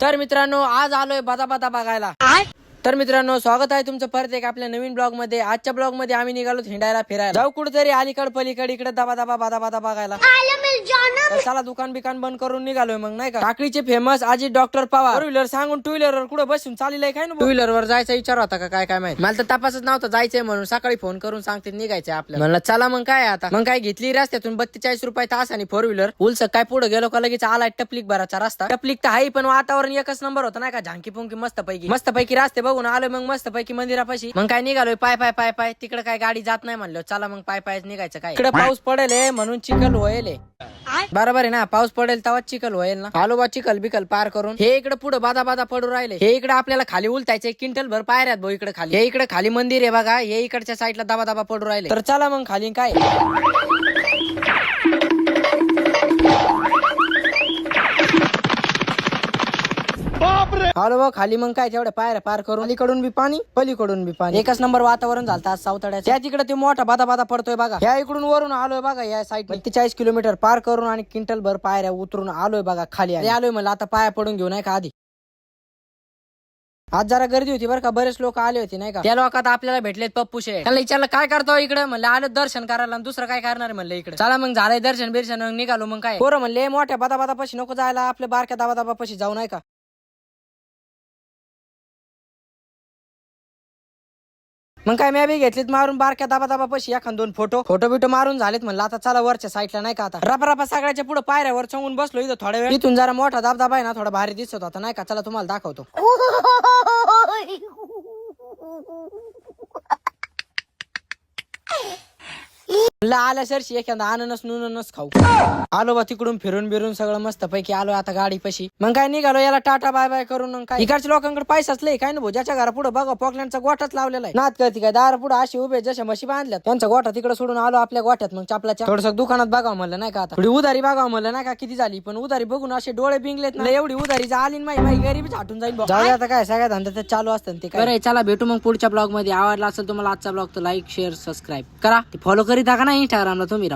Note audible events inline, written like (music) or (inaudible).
तर मित्रांनो आज आलोय बदा बदा बघायला. तर मित्रांनो स्वागत आहे तुमचं परत एक आपल्या नवीन ब्लॉगमध्ये आजच्या ब्लॉगमध्ये आम्ही निघालो हिंडायला फिरायला. जाऊ कुठेतरी अलीकड पलीकड इकडे दबा दबा बादा बादा बघायला. चला दुकान बिकान बंद करून निघालोय मग नाही का? टाकळीचे फेमस आजी डॉक्टर पवार. फोर व्हीलर सांगून टू व्हीलर वर कुठे बसून चाललंय काय ना टू व्हीलर वर जायचा विचार होता का? काय काय माहिती? मला तर तपासच नव्हतं जायचंय म्हणून सकाळी फोन करून सांगते निघायचंय आपल्याला. म्हणलं चला मग काय आता? मग काय घेतली रस्त्यातून बत्तेचाळीस रुपये तास आणि फोर व्हीलर उलस काय पुढे गेलो का लगेच आलाय टपलिक भराचा रस्ता? टपलिक तर आहे पण वातावरण एकच नंबर होतं नाही का? झांकी पुंकी मस्त पैकी मस्त पैकी रस्ते बघून आलोय मग मस्त पैकी मंदिरापाशी. मग काय निघालोय? पाय पाय पाय पाय. तिकडे काय गाडी जात नाही म्हणलं. चला मग पाय पाय निघायचं काय? इकडे पाऊस पडेल म्हणून चिखल होईल बरोबर आहे ना? पाऊस पडेल तेव्हा चिखल होईल ना? आलो बा चिखल बिकल पार करून. हे इकडे पुढे बादा बादा पडू राहिले. हे इकडे आपल्याला खाली उलटायचे क्विंटल भर पायऱ्यात भाऊ इकडे खाली. हे इकडे खाली मंदिर आहे बघा. हे इकडच्या साईडला दाबा दबा पडू राहिले. तर चला मग खाली काय? आलो बा खाली मग काय तेवढ्या पायऱ्या पार करून अलीकडून बी पाणी पलीकडून बी पाणी. एकच नंबर वातावरण झालं आज सावतड्याच्या त्या तिकडे ते मोठा बादा बादा पडतोय बघा. या इकडून वरून आलोय बघा या साईड चाळीस किलोमीटर पार करून आणि क्विंटल भर पायऱ्या उतरून आलोय बघा खाली आलोय मला आता पाया पडून घेऊ नाही का आधी. आज जरा गर्दी होती बरं का बरेच लोक आले होते नाही का. त्या लोकात आपल्याला भेटलेत पप्पूशे. त्याला विचारलं काय करतो इकडे? म्हणलं आलं दर्शन करायला दुसरं काय करणार म्हणलं इकडे. चला मग झालंय दर्शन बिर्शन मग निघालो मग काय? बरं म्हणले मोठ्या बादा नको जायला आपल्या बारक्या दाबा दाबा जाऊ नाही का. मग काय मी बी घेतलीत मारून बारक्या दाबा दाबा पशी एखाद दोन फोटो. फोटो बिटो मारून झालेत म्हणलं आता चला वरच्या साईडला नाही का आता. रपा रपा सगळ्याच्या पुढे पायऱ्यावर चंगून बसलो इथं थोड्या वेळ. इथून जरा मोठा दाबदाबा आहे ना थोडा भारी दिसत होता. नाही का चला तुम्हाला दाखवतो. (laughs) आल्या सरशी एखादा अननस नुनस खाऊ. आलो बा तिकडून फिरून बिरून सगळं मस्त पैकी आलो आता गाडी पशी मग काय निघालो याला टाटा बाय बाय करून काय? इकडच्या लोकांकडे पैसाच लय काय ना भाऊ? ज्याच्या घरा पुढे बघा पॉकलँडचा गोठाच लावलेला आहे. नात करते काय? दार पुढे अशी उभे जशा म्हशी बांधल्या त्यांचा गोठा तिकडे सोडून आलो आपल्या गोठ्यात. मग चापल्याच्या थोडस दुकानात बघावं म्हणलं नाही का आता? थोडी उधारी बघावं म्हणलं नाही का? किती झाली? पण उधारी बघून असे डोळे बिंगलेत ना. एवढी उधारी आली माही माही गरीबी हटून जाईल. जाऊ आता काय? सगळ्या धंदा तर चालू असतं ते काय? चला भेटू मग पुढच्या ब्लॉगमध्ये आवडला असेल तुम्हाला आजचा ब्लॉग तर लाईक शेअर सबस्क्राईब करा. फॉलो करीत का ना इंस्टाग्रामला तुम्ही राहू